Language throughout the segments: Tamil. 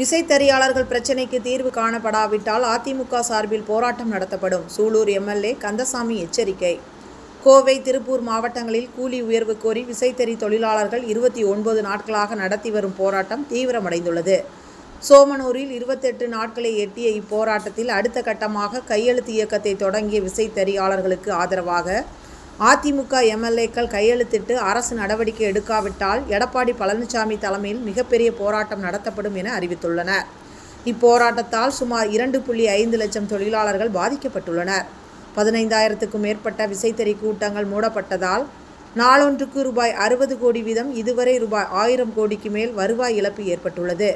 விசைத்தறியாளர்கள் பிரச்சினைக்கு தீர்வு காணப்படாவிட்டால் அதிமுக சார்பில் போராட்டம் நடத்தப்படும். சூலூர் எம்எல்ஏ கந்தசாமி எச்சரிக்கை. கோவை திருப்பூர் மாவட்டங்களில் கூலி உயர்வு கோரி விசைத்தறி தொழிலாளர்கள் இருபத்தி ஒன்பது நாட்களாக நடத்தி வரும் போராட்டம் தீவிரமடைந்துள்ளது. சோமனூரில் இருபத்தெட்டு நாட்களை எட்டிய இப்போராட்டத்தில் அடுத்த கட்டமாக கையெழுத்து இயக்கத்தை தொடங்கிய விசைத்தறியாளர்களுக்கு ஆதரவாக அதிமுக எம்எல்ஏக்கள் கையெழுத்திட்டு அரசு நடவடிக்கை எடுக்காவிட்டால் எடப்பாடி பழனிசாமி தலைமையில் மிகப்பெரிய போராட்டம் நடத்தப்படும் என அறிவித்துள்ளனர். இப்போராட்டத்தால் சுமார் இரண்டு புள்ளி ஐந்து லட்சம் தொழிலாளர்கள் பாதிக்கப்பட்டுள்ளனர். பதினைந்தாயிரத்துக்கும் மேற்பட்ட விசைத்தறி கூட்டங்கள் மூடப்பட்டதால் நாளொன்றுக்கு ரூபாய் அறுபது கோடி வீதம் இதுவரை ரூபாய் ஆயிரம் கோடிக்கு மேல் வருவாய் இழப்பு ஏற்பட்டுள்ளது.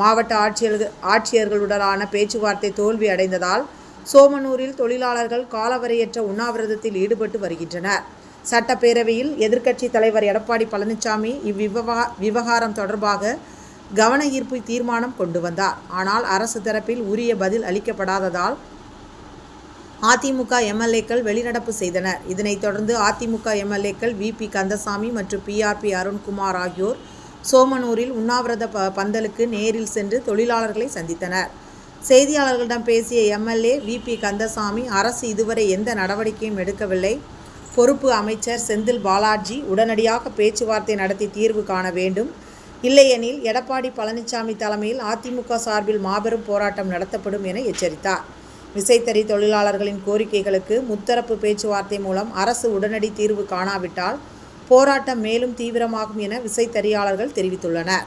மாவட்ட ஆட்சியர்கள் ஆட்சியர்களுடனான பேச்சுவார்த்தை தோல்வி அடைந்ததால் சோமனூரில் தொழிலாளர்கள் காலவரையற்ற உண்ணாவிரதத்தில் ஈடுபட்டு வருகின்றனர். சட்டப்பேரவையில் எதிர்க்கட்சித் தலைவர் எடப்பாடி பழனிசாமி இவ்விவகா விவகாரம் தொடர்பாக கவன ஈர்ப்பு தீர்மானம் கொண்டு வந்தார். ஆனால் அரசு தரப்பில் உரிய பதில் அளிக்கப்படாததால் அதிமுக எம்எல்ஏக்கள் வெளிநடப்பு செய்தனர். இதனைத் தொடர்ந்து அதிமுக எம்எல்ஏக்கள் விபி கந்தசாமி மற்றும் பிஆர்பி அருண்குமார் ஆகியோர் சோமனூரில் உண்ணாவிரத ப பந்தலுக்கு நேரில் சென்று தொழிலாளர்களை சந்தித்தனர். செய்தியாளர்களிடம் பேசிய எம்எல்ஏ விபி கந்தசாமி அரசு இதுவரை எந்த நடவடிக்கையும் எடுக்கவில்லை. பொறுப்பு அமைச்சர் செந்தில் பாலாஜி உடனடியாக பேச்சுவார்த்தை நடத்தி தீர்வு காண வேண்டும். இல்லையெனில் எடப்பாடி பழனிசாமி தலைமையில் அதிமுக சார்பில் மாபெரும் போராட்டம் நடத்தப்படும் என எச்சரித்தார். விசைத்தறி தொழிலாளர்களின் கோரிக்கைகளுக்கு முத்தரப்பு பேச்சுவார்த்தை மூலம் அரசு உடனடி தீர்வு காணாவிட்டால் போராட்டம் மேலும் தீவிரமாகும் என விசைத்தறியாளர்கள் தெரிவித்துள்ளனர்.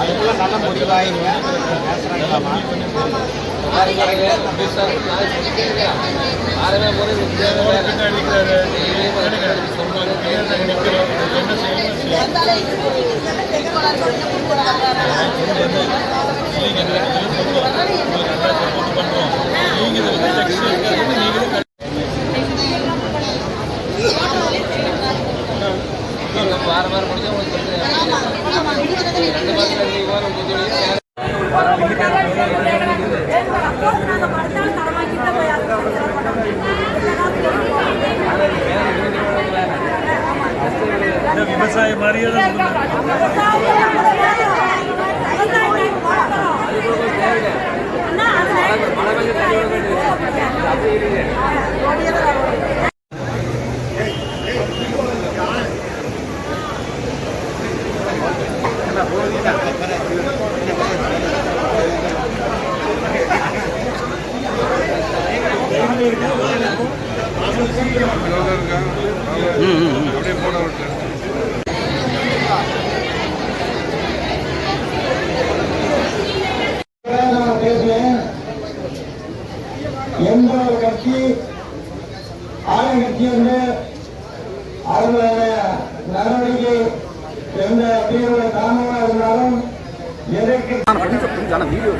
அதுக்குள்ள நல்ல முடிவாயிருங்க பேசுறாங்களாமா ஆரவே போது வாரம் வாரம் முடிஞ்சா உங்களுக்கு ரெண்டு மாதம் லீவ் வரும் விவசாய மாதிரியே மழை பெஞ்சு தண்ணி எந்த ஒரு கட்சி ஆளுங்கட்சி வந்து அவர்களோட நடவடிக்கை எந்த தீவிர காரணமாக இருந்தாலும் எதற்கு வீடியோ